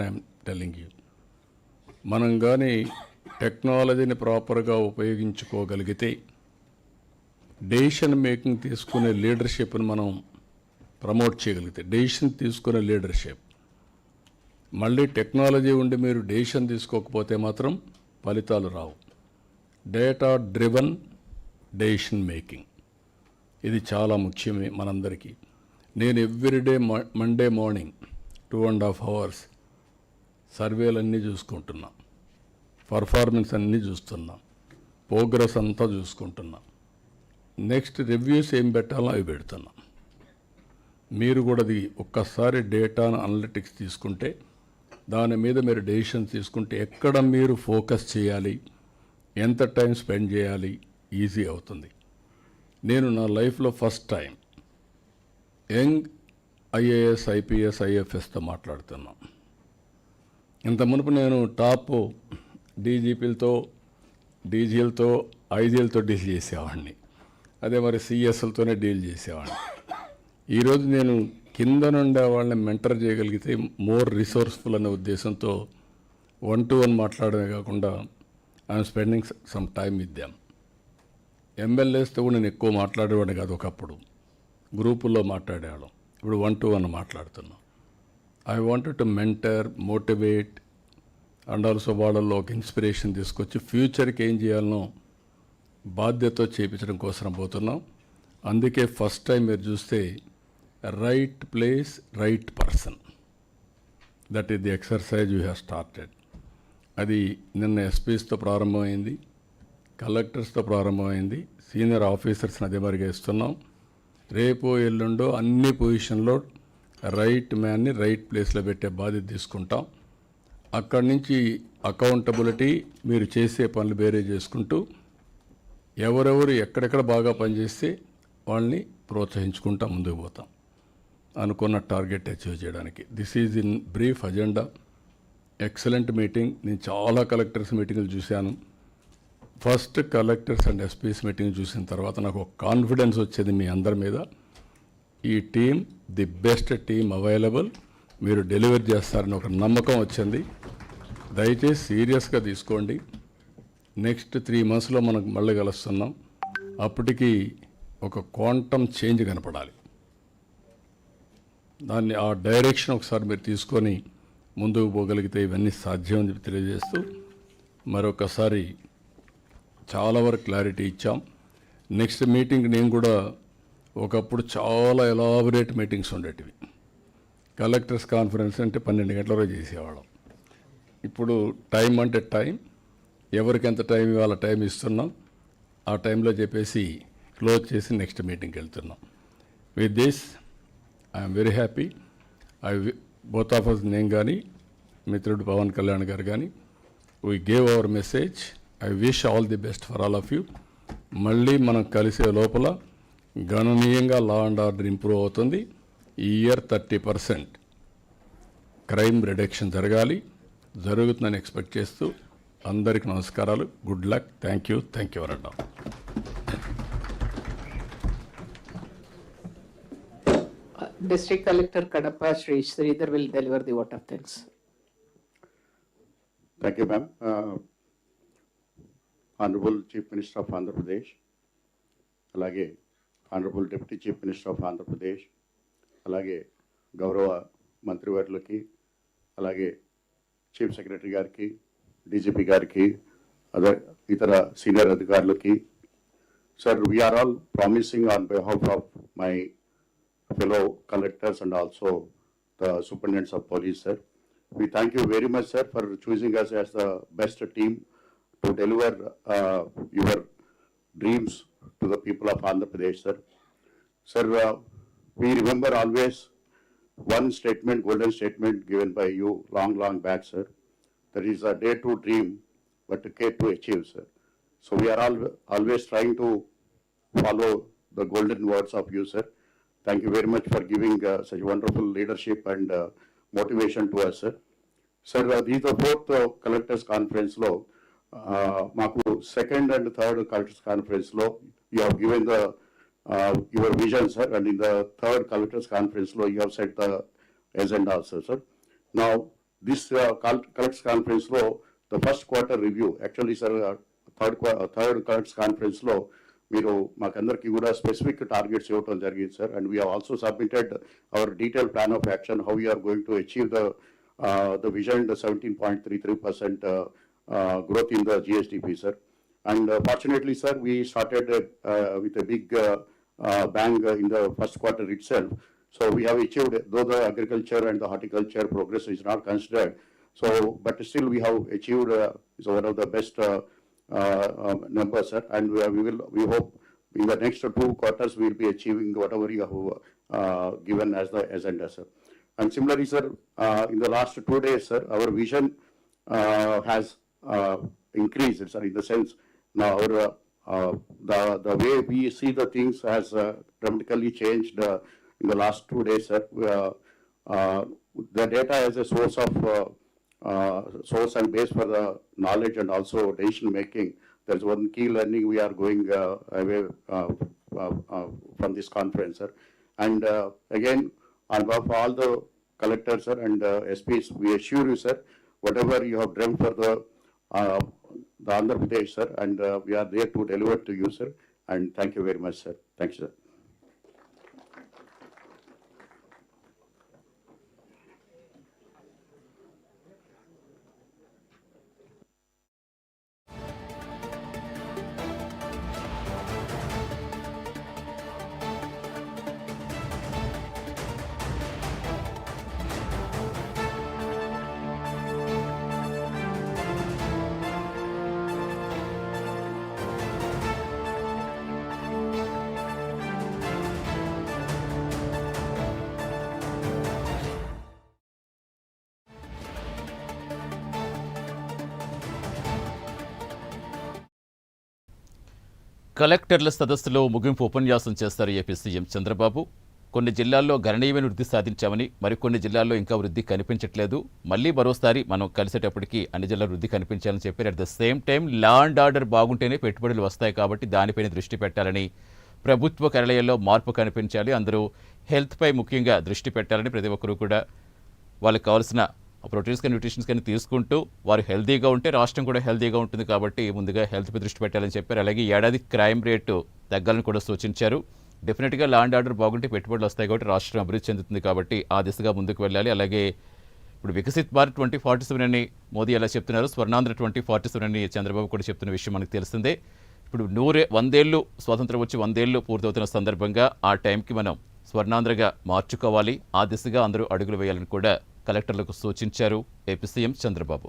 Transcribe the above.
I'm telling you మనం కానీ టెక్నాలజీని ప్రాపర్గా ఉపయోగించుకోగలిగితే డెసిషన్ మేకింగ్ తీసుకునే లీడర్షిప్ని మనం ప్రమోట్ చేయగలిగితే డెసిషన్ తీసుకునే లీడర్షిప్ మళ్ళీ టెక్నాలజీ ఉండి మీరు డెసిషన్ తీసుకోకపోతే మాత్రం ఫలితాలు రావు. డేటా డ్రివన్ డెసిషన్ మేకింగ్ ఇది చాలా ముఖ్యమే మనందరికీ. నేను everyday Monday morning two and half hours సర్వేలన్నీ చూసుకుంటున్నాం. పర్ఫార్మెన్స్ అన్నీ చూస్తున్నాం. ప్రోగ్రెస్ అంతా చూసుకుంటున్నాం. నెక్స్ట్ రివ్యూస్ ఏం పెట్టాలో అవి పెడుతున్నా. మీరు కూడా అది ఒక్కసారి డేటాను అనలిటిక్స్ తీసుకుంటే దాని మీద మీరు డెసిషన్ తీసుకుంటే ఎక్కడ మీరు ఫోకస్ చేయాలి ఎంత టైం స్పెండ్ చేయాలి ఈజీ అవుతుంది. నేను నా లైఫ్లో first time young IAS IPS ఐఎఫ్ఎస్తో మాట్లాడుతున్నాను ఇంత మునుపు నేను టాప్ డీజీపీలతో డీజీలతో ఐజీలతో డీల్ చేసేవాడిని. అదే మరి సిఎస్ఎల్తోనే డీల్ చేసేవాడిని. ఈరోజు నేను కింద నుండే వాళ్ళని మెంటర్ చేయగలిగితే మోర్ రిసోర్స్ఫుల్ అనే ఉద్దేశంతో వన్ టు వన్ మాట్లాడమే కాకుండా I'm spending some time with them. ఎమ్మెల్యేస్తో కూడా నేను ఎక్కువ మాట్లాడేవాడిని కాదు ఒకప్పుడు. గ్రూపుల్లో మాట్లాడేవాళ్ళం. ఇప్పుడు వన్ టు వన్ మాట్లాడుతున్నాం. I wanted to mentor motivate and also వాళ్ళల్లో ఒక ఇన్స్పిరేషన్ తీసుకొచ్చి ఫ్యూచర్కి ఏం చేయాలనో బాధ్యతతో చేయించడం కోసం పోతున్నాం. అందుకే ఫస్ట్ టైం మీరు చూస్తే right place right person that is the exercise you have started అది నిన్న ఎస్పీస్తో ప్రారంభమైంది కలెక్టర్స్తో ప్రారంభమైంది సీనియర్ ఆఫీసర్స్ని అదే మరిగా ఇస్తున్నాం. రేపు ఎల్లుండో అన్ని పొజిషన్లో రైట్ మ్యాన్ని రైట్ ప్లేస్లో పెట్టే బాధ్యత తీసుకుంటాం. అక్కడి నుంచి అకౌంటబిలిటీ మీరు చేసే పనులు వేరే చేసుకుంటూ ఎవరెవరు ఎక్కడెక్కడ బాగా పనిచేస్తే వాళ్ళని ప్రోత్సహించుకుంటా ముందుకు పోతాం. అనుకున్న టార్గెట్ అచీవ్ చేయడానికి. This is in brief agenda excellent meeting నేను చాలా కలెక్టర్స్ మీటింగ్లు చూశాను. First collectors and SPs meeting చూసిన తర్వాత నాకు ఒక కాన్ఫిడెన్స్ వచ్చేది మీ అందరి మీద. ఈ team the best team available. మీరు డెలివర్ చేస్తారని ఒక నమ్మకం వచ్చింది. దయచేసి సీరియస్గా తీసుకోండి. నెక్స్ట్ త్రీ మంత్స్లో మనకు మళ్ళీ కలుస్తున్నాం. అప్పటికి ఒక క్వాంటమ్ చేంజ్ కనపడాలి. దాన్ని ఆ డైరెక్షన్ ఒకసారి మీరు తీసుకొని ముందుకు పోగలిగితే ఇవన్నీ సాధ్యం అని చెప్పి తెలియజేస్తూ మరొకసారి చాలా వరకు క్లారిటీ ఇచ్చాం. నెక్స్ట్ మీటింగ్ నేను కూడా ఒకప్పుడు చాలా ఎలాబొరేట్ మీటింగ్స్ ఉండేటివి. కలెక్టర్స్ కాన్ఫరెన్స్ అంటే పన్నెండు గంటల రోజు చేసేవాళ్ళం. ఇప్పుడు టైం అంటే టైం ఎవరికి ఎంత టైం ఇవాళ టైం ఇస్తున్నాం. ఆ టైంలో చెప్పేసి క్లోజ్ చేసి నెక్స్ట్ మీటింగ్కి వెళ్తున్నాం. With this I'm very happy I both of us నేను కానీ మిత్రుడు పవన్ కళ్యాణ్ గారు కానీ we gave our message I wish all the best for all of you మళ్ళీ మనం కలిసే లోపల గణనీయంగా లా అండ్ ఆర్డర్ ఇంప్రూవ్ అవుతుంది. Year thirty percent crime reduction జరగాలి. జరుగుతుందని ఎక్స్పెక్ట్ చేస్తూ అందరికీ నమస్కారాలు. Good luck thank you thank you వరండ్ district collector Kadapa Shri Sridhar will deliver the of things thank you ma'am honourable chief minister of Andhra Pradesh అలాగే Honorable Deputy Chief Minister of Andhra Pradesh, అలాగే గౌరవ మంత్రివర్యులకి అలాగే chief secretary గారికి DGP గారికి other ఇతర senior అధికారులకి sir we are all promising on behalf of my fellow collectors and also the superintendents of police, sir. We thank you very much, sir, for choosing us as the best team to deliver uh, your dreams to the people of Andhra Pradesh, sir. Sir, uh, we remember always one statement, golden statement given by you long, long back, sir. That is a day to dream, but a care to achieve, sir. So we are all, always trying to follow the golden words of you, sir. Thank you very much for giving uh, such wonderful leadership and uh, motivation to us, sir. Sir, uh, this is the fourth uh, collectors conference uh, మాకు second and third collectors కాన్ఫరెన్స్లో you have given the your vision sir and in the third collectors కాన్ఫరెన్స్లో you have set the agenda also sir now this collectors కాన్ఫరెన్స్లో the first quarter review actually sir third third collectors కాన్ఫరెన్స్లో మీరు మాకందరికి కూడా specific targets ఇవ్వడం జరిగింది sir and we also submitted our detail plan of action how you are going to achieve the the vision the seventeen point three three percent Uh, growth in the GSDP, sir. And uh, fortunately, sir, we started uh, with a big bang in the first quarter itself. So we have achieved, though the agriculture and the horticulture progress is not considered, so but still we have achieved is one of the best um, numbers, sir. And we will, we hope in the next two quarters, we will be achieving whatever you have given as the agenda, sir. And similarly, sir, in the last two days, sir, our vision has increased, sir, in the sense now our, uh, uh, the, the way we see the things has uh, dramatically changed uh, in the last two days, sir. Uh, uh, The data as a source of, uh, uh, source and base for the knowledge and also decision making. There's one key learning we are going uh, away uh, uh, uh, from this conference, sir. And uh, again, on behalf of all the collectors, sir, and uh, SPs, we assure you, sir, whatever you have dreamt for the, uh, the Andhra Pradesh, sir, and uh, we are there to deliver to you, sir. And thank you very much, sir. Thank you, sir. కలెక్టర్ల సదస్సులో ముగింపు ఉపన్యాసం చేస్తారు AP CM Chandrababu. కొన్ని జిల్లాల్లో గణనీయమైన వృద్ధి సాధించామని మరికొన్ని జిల్లాల్లో ఇంకా వృద్ధి కనిపించట్లేదు. మళ్ళీ మరోసారి మనం కలిసేటప్పటికి అన్ని జిల్లాల వృద్ధి కనిపించాలని చెప్పారు at the same time law and order బాగుంటేనే పెట్టుబడులు వస్తాయి కాబట్టి దానిపైన దృష్టి పెట్టాలని ప్రభుత్వ కార్యాలయాల్లో మార్పు కనిపించాలి అందరూ హెల్త్పై ముఖ్యంగా దృష్టి పెట్టాలని ప్రతి ఒక్కరూ కూడా వాళ్ళకి కావాల్సిన ప్రోటీన్స్ కానీ న్యూట్రిషన్స్ కానీ తీసుకుంటూ వారు హెల్తీగా ఉంటే రాష్ట్రం కూడా హెల్తీగా ఉంటుంది కాబట్టి ముందుగా హెల్త్పై దృష్టి పెట్టాలని చెప్పారు. అలాగే ఏడాది క్రైమ్ రేటు తగ్గాలని కూడా సూచించారు. డెఫినెట్గా ల్యాండ్ ఆర్డర్ బాగుంటే పెట్టుబడులు వస్తాయి కాబట్టి రాష్ట్రం అభివృద్ధి చెందుతుంది కాబట్టి ఆ దిశగా ముందుకు వెళ్ళాలి. అలాగే ఇప్పుడు Viksit Bharat twenty forty seven అని మోదీ ఎలా చెప్తున్నారు? స్వర్ణాంధ్ర ట్వంటీ ఫార్టీ సెవెన్ అని చంద్రబాబు కూడా చెప్తున్న విషయం మనకు తెలిసిందే. ఇప్పుడు నూరే వందేళ్ళు స్వాతంత్రం వచ్చి వందేళ్ళు పూర్తవుతున్న సందర్భంగా ఆ టైంకి మనం స్వర్ణాంధ్రగా మార్చుకోవాలి. ఆ దిశగా అందరూ అడుగులు వేయాలని కూడా కలెక్టర్లకు సూచించారు ఏపీ సీఎం చంద్రబాబు.